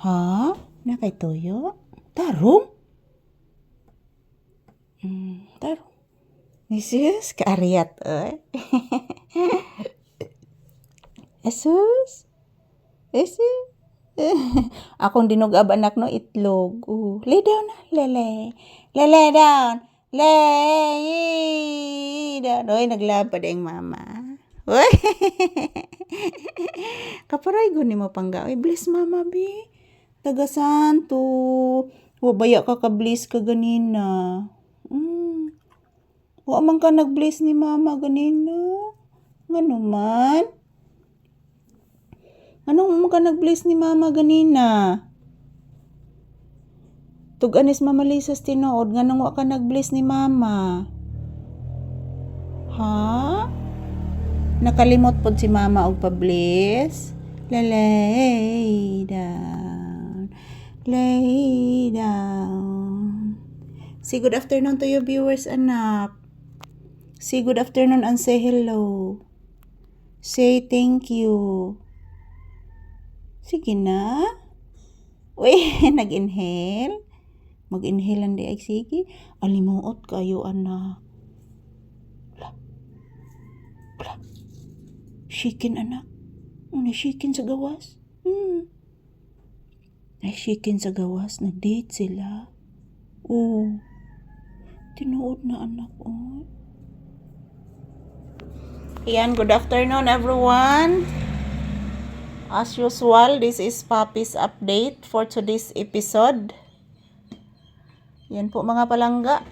Ha? Na kay Toyo? Tarong? Hmm, tarong. Isus, kaariat, oy. Jesus? Jesus? Akong dinugab anak no itlog. Uh, lay down na, lele. Lele down. Lay down. Oy, naglapad ang mama. Uy. Kaparay ni mo pangga. Oy, bless mama, bi. Taga santo. Wabaya ka ka-bless ka ganina. Mm. Wa man ka nag-bless ni mama ganina. Ngano man? Anong mo ka nag-bless ni mama ganina? Tug anis mama Lisas tinuod nganong wa ka nag-bless ni mama? Ha? Nakalimot pod si mama og pa-bless? Lay down. Lay down. Say good afternoon to your viewers, anak. Say good afternoon and say hello. Say thank you. Sige na. Uy, nag-inhale. Mag-inhale ang di ay sige. Alimuot kayo, anak. Bla. Bla. Shikin, anak. Ano, shikin sa gawas? Hmm. Ay, shikin sa gawas. Nag-date sila. Oo. Tinuod na anak, oh. Ayan, good afternoon everyone. As usual, this is Papi's update for today's episode. Yan po mga palangga.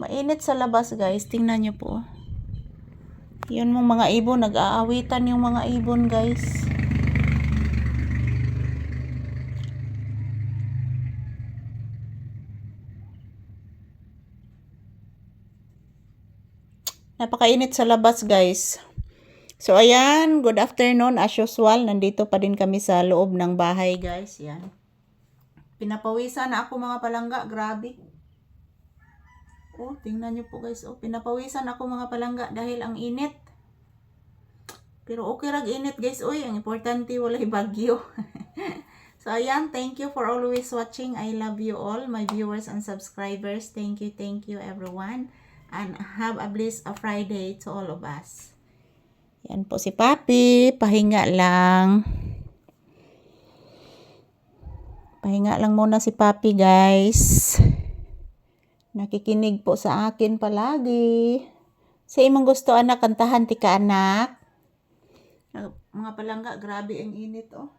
Mainit sa labas guys. Tingnan nyo po. Yun mong mga ibon. Nag-aawitan yung mga ibon guys. Napakainit sa labas guys. So ayan, good afternoon as usual. Nandito pa din kami sa loob ng bahay guys. Yan. Pinapawisan na ako mga palangga. Grabe. Oh, tingnan nyo po guys. Oh, pinapawisan ako mga palangga dahil ang init. Pero okay rag init guys. Uy, ang importante walay bagyo. so ayan, thank you for always watching. I love you all, my viewers and subscribers. Thank you, thank you everyone. And have a blessed Friday to all of us. Yan po si Papi. Pahinga lang. Pahinga lang muna si Papi, guys. Nakikinig po sa akin palagi. Sa imong gusto, anak, kantahan ti ka, anak. Mga palangga, grabe ang init, oh.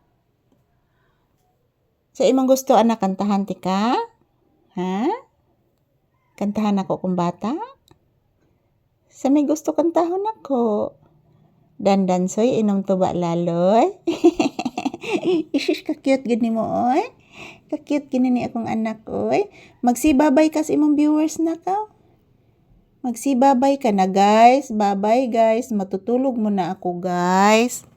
Sa imong gusto, anak, kantahan ti ka? Ha? Kantahan ako kung bata? Sa may gusto kantahon ako. Dandansoy, inom tuba laloy. Isis ka cute gini mo, oy. Ka-cute gini ni akong anak, oy. Magsibabay ka sa imong viewers na ka. Magsibabay ka na, guys. Bye-bye, guys. Matutulog mo na ako, guys.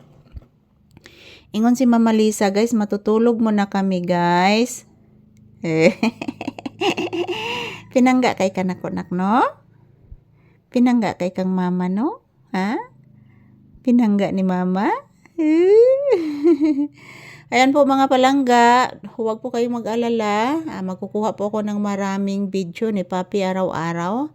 Ingon si Mama Lisa, guys, matutulog mo na kami, guys. Pinangga kay kanak-nak, no? Pinangga kay kang mama, no? Ha? Pinangga ni mama? Ayan po mga palangga, huwag po kayong mag-alala. Ah, magkukuha po ako ng maraming video ni Papi araw-araw.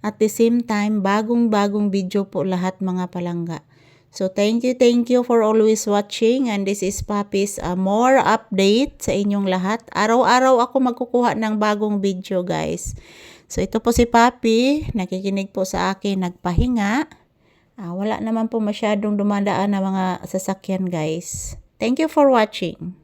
At the same time, bagong-bagong video po lahat mga palangga. So thank you, thank you for always watching and this is Papi's uh, more update sa inyong lahat. Araw-araw ako magkukuha ng bagong video guys. So ito po si Papi, nakikinig po sa akin, nagpahinga. Ah, wala naman po masyadong dumadaan na mga sasakyan guys. Thank you for watching.